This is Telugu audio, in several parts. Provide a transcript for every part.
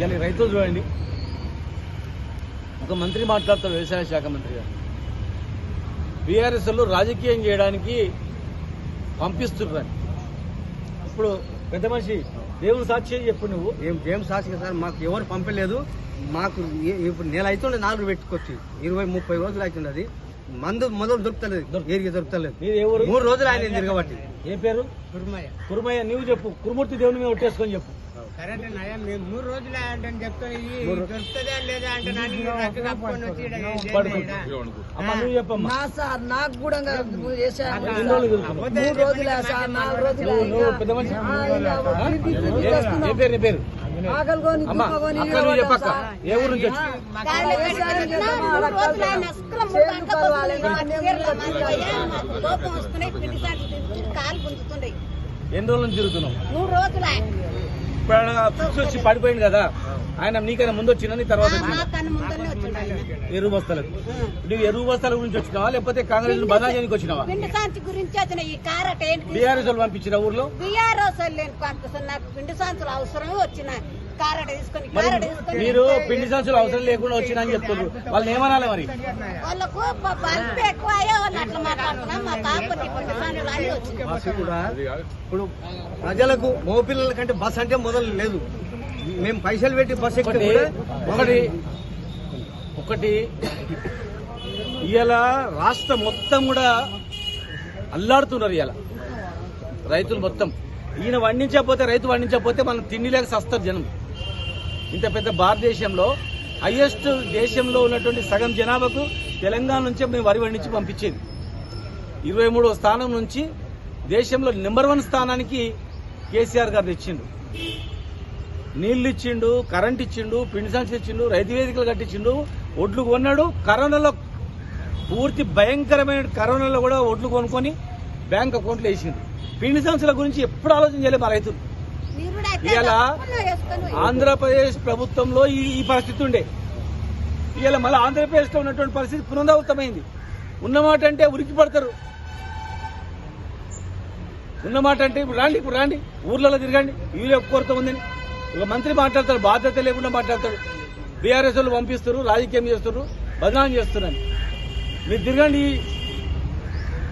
మాటలు చూడండి. ఒక మంత్రి మాట్లాడతారు వ్యవసాయ శాఖ మంత్రి గారు. బీఆర్ఎస్లో రాజకీయం చేయడానికి పంపిస్తున్నారు ఇప్పుడు పెద్ద మనిషి దేవుని సాక్షి చెప్పు నువ్వు. ఏం ఏం సాక్షి సార్ మాకు ఎవరు పంపలేదు. మాకు ఇప్పుడు నెల అవుతుండే నాలుగు పెట్టుకోవచ్చు ఇరవై ముప్పై రోజులు అవుతుంది అది. మందు మొదలు దొరుకుతలేదు ఏరికి దొరుకుతలేదు. మూడు రోజులు ఆయన తిరగబట్టి. ఏ పేరు? కురుమయ్య నువ్వు చెప్పు. కురుమూర్తి దేవుని మీద ఒట్టేసుకొని చెప్పు. కరెక్ట్ నయ్యా మేము మూడు రోజులే అంటే చెప్తాను దొరుకుతుందా లేదా అంటే నా సార్ నాకు కూడా మూడు రోజులే సార్ నాలుగు రోజులే నువ్వు నువ్వు పెద్ద మనిషి. ఆ, ఇలా ఆ? తిరిగి తిరిగి ఏ- ఊరు నుంచి ఎన్ని రోజుల నుంచి తిరుగుతున్నావు? మూడు రోజులే. ఫిక్స్ వచ్చి పడిపోయింది కదా ఆయన నీకైనా ముందు వచ్చిన నీ తర్వాత ఎరువు బస్తాలకు. నువ్వు ఎరువు బస్తాల గురించి వచ్చినావా? లేకపోతే కాంగ్రెస్ బదనాలు చేయడానికి వచ్చినావా? బీఆర్ఎస్ వాళ్ళు పంపించిన ఊర్లో? బీఆర్ఎస్ పిండి సాంచులు అవసరమే వచ్చిన. మరి పిండి సంచులు అవసరం లేకుండా వచ్చినా అని చెప్తున్నారు. వాళ్ళని ఏమనాలి మరి? వాళ్ళకు ఎక్కువ వాళ్ళు అట్లా బస్సు కూడా ఇప్పుడు ప్రజలకు మగపిల్లల కంటే బస్ అంటే మొదలు లేదు. మేము పైసలు పెట్టి బస్ ఎక్కితే ఒకటి ఒకటి ఇవాళ రాష్ట్రం మొత్తం కూడా అల్లాడుతున్నారు ఇవాళ రైతులు మొత్తం. ఈయన వండించకపోతే రైతు వండించకపోతే మనం తిండి లేక సస్తారు జనం. ఇంత పెద్ద భారతదేశంలో హైయెస్ట్ దేశంలో ఉన్నటువంటి సగం జనాభాకు తెలంగాణ నుంచే మేము వరి వండించి పంపించేది. ఇరవై మూడవ స్థానం నుంచి దేశంలో నెంబర్ వన్ స్థానానికి కేసీఆర్ గారు తెచ్చిండు నీళ్ళు ఇచ్చిండు కరెంట్ ఇచ్చిండు పిండి సంచులు ఇచ్చిండు రైతు వేదికలు కట్టించిండు ఒడ్లు కొన్నాడు. కరోనాలో పూర్తి భయంకరమైన కరోనాలో కూడా ఒడ్లు కొనుక్కొని బ్యాంక్ అకౌంట్లో వేసిండు. పిండి సంచుల గురించి ఎప్పుడు ఆలోచన చేయలేదు మా రైతులు. వేసుకొని ఆంధ్రప్రదేశ్ ప్రభుత్వంలో ఈ ఈ పరిస్థితి ఉండే. ఇవాళ మళ్ళీ ఆంధ్రప్రదేశ్లో ఉన్నటువంటి పరిస్థితి పునరావృతమైంది. ఉన్నమాట అంటే ఉరికి పడతారు. ఉన్నమాట అంటే ఇప్పుడు రాండి ఇప్పుడు రాండి. ఊర్లలో తిరగండి. యూరియా కొరత ఉందని. ఒక మంత్రి మాట్లాడతాడు బాధ్యత లేకుండా మాట్లాడతాడు బీఆర్ఎస్ వాళ్ళు పంపిస్తారు రాజకీయం చేస్తారు బదనాం చేస్తున్నాను మీరు తిరగండి.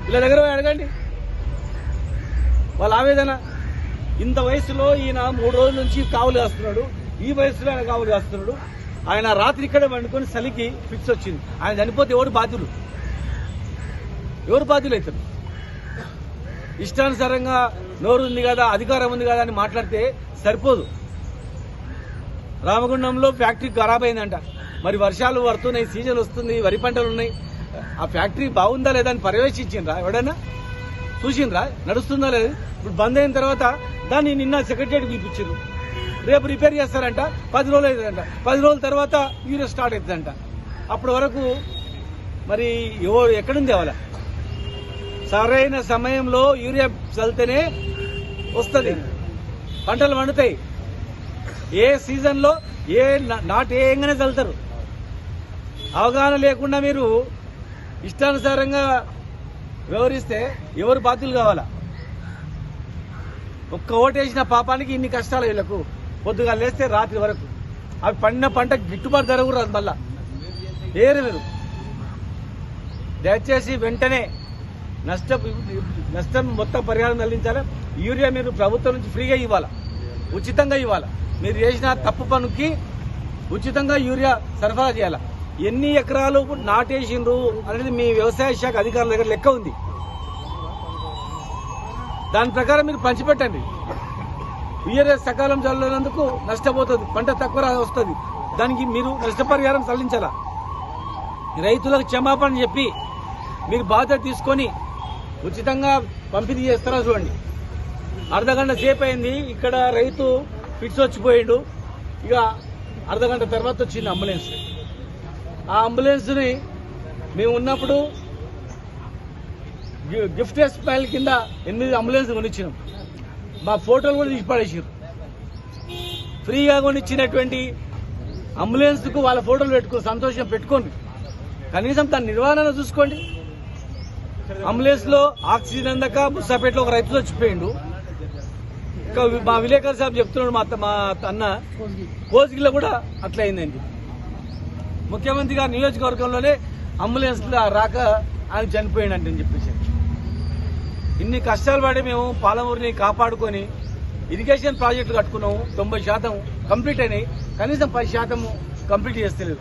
వీళ్ళ దగ్గర అడగండి. వాళ్ళ ఆవేదన. ఇంత వయసులో ఈయన మూడు రోజుల నుంచి కావులు కాస్తున్నాడు. ఈ వయసులో ఆయన కావులు కాస్తున్నాడు. ఆయన రాత్రి ఇక్కడే వండుకొని చలికి ఫిక్స్ వచ్చింది. ఆయన చనిపోతే ఎవరు బాధ్యులు? ఎవరు బాధ్యులు అవుతారు ఇష్టానుసారంగా నోరు ఉంది కదా అధికారం ఉంది కదా అని మాట్లాడితే సరిపోదు. రామగుండంలో ఫ్యాక్టరీ ఖరాబ్ అయిందంట. మరి వర్షాలు పడుతున్నాయి సీజన్ వస్తుంది వరి పంటలు ఉన్నాయి. ఆ ఫ్యాక్టరీ బాగుందా లేదా అని పర్యవేక్షించిండ్రా ఎవడన్నా? చూసిండ్రా? నడుస్తుందా లేదు? ఇప్పుడు బంద్ అయిన తర్వాత దాన్ని నిన్న సెక్రటరీ పిలిపించారు రేపు రిపేర్ చేస్తారంట పది రోజులు అవుతుందంట. పది రోజుల తర్వాత యూరియా స్టార్ట్ అవుతుందంట. అప్పటి వరకు మరి ఎవరు ఎక్కడుంది వాళ్ళ సరైన సమయంలో యూరియా చల్లితేనే వస్తుంది. పంటలు పండుతాయి. ఏ సీజన్లో ఏ నాటు ఏంగానే చల్లుతారు. అవగాహన లేకుండా మీరు ఇష్టానుసారంగా వ్యవహరిస్తే ఎవరు బాధ్యులు కావాలా? ఒక్క ఓటేసిన పాపానికి ఇన్ని కష్టాలు వీళ్ళకు. పొద్దుగా లేస్తే రాత్రి వరకు. అవి పండిన పంట గిట్టుబాటు ధర కూడా మళ్ళా. ఏరు మీరు. దయచేసి వెంటనే నష్ట నష్టం మొత్తం పరిహారం చెల్లించాలి యూరియా మీరు ప్రభుత్వం నుంచి ఫ్రీగా ఇవ్వాలా? ఉచితంగా ఇవ్వాలి? మీరు చేసిన తప్పు పనికి ఉచితంగా యూరియా సరఫరా చేయాలా? ఎన్ని ఎకరాలు నాటేసిండ్రు అనేది మీ వ్యవసాయ శాఖ అధికారుల దగ్గర లెక్క ఉంది. దాని ప్రకారం మీరు పంచిపెట్టండి. యూరియా సకాలం చల్లనందుకు నష్టపోతుంది. పంట తక్కువ వస్తుంది. దానికి మీరు నష్టపరిహారం చెల్లించాలా రైతులకు క్షమాపణ చెప్పి మీరు బాధ్యత తీసుకొని ఉచితంగా పంపిణీ చేస్తారా చూడండి. అర్ధగంట సేపు అయింది ఇక్కడ రైతు ఫిట్స్ వచ్చిపోయిండు. ఇక అర్ధగంట తర్వాత వచ్చింది అంబులెన్స్. ఆ అంబులెన్స్ని మేము ఉన్నప్పుడు గిఫ్ట్ స్మైల్ కింద ఎనిమిది అంబులెన్స్ కొనిచ్చినాం. మా ఫోటోలు కూడా తీసి పడేసారు ఫ్రీగా కొనిచ్చినటువంటి అంబులెన్స్కు వాళ్ళ ఫోటోలు పెట్టుకో సంతోషం పెట్టుకోండి. కనీసం దాని నిర్వహణ చూసుకోండి. అంబులెన్స్లో ఆక్సిజన్ అందక ముసాపేటలో ఒక రైతు చచ్చిపోయిండు ఇంకా మా విలేకర్ సాబ్ చెప్తున్నాడు మా మా అన్న. కోసిగిలో కూడా అట్లా అయిందండి. ముఖ్యమంత్రి గారి నియోజకవర్గంలోనే అంబులెన్స్ రాక ఆయన చనిపోయాడంట అని చెప్పేసి. ఇన్ని కష్టాలు పడి మేము పాలమూరుని కాపాడుకొని ఇరిగేషన్ ప్రాజెక్టులు కట్టుకున్నాము. తొంభై శాతం కంప్లీట్ అయినాయి. కనీసం పది శాతం కంప్లీట్ చేస్తలేదు.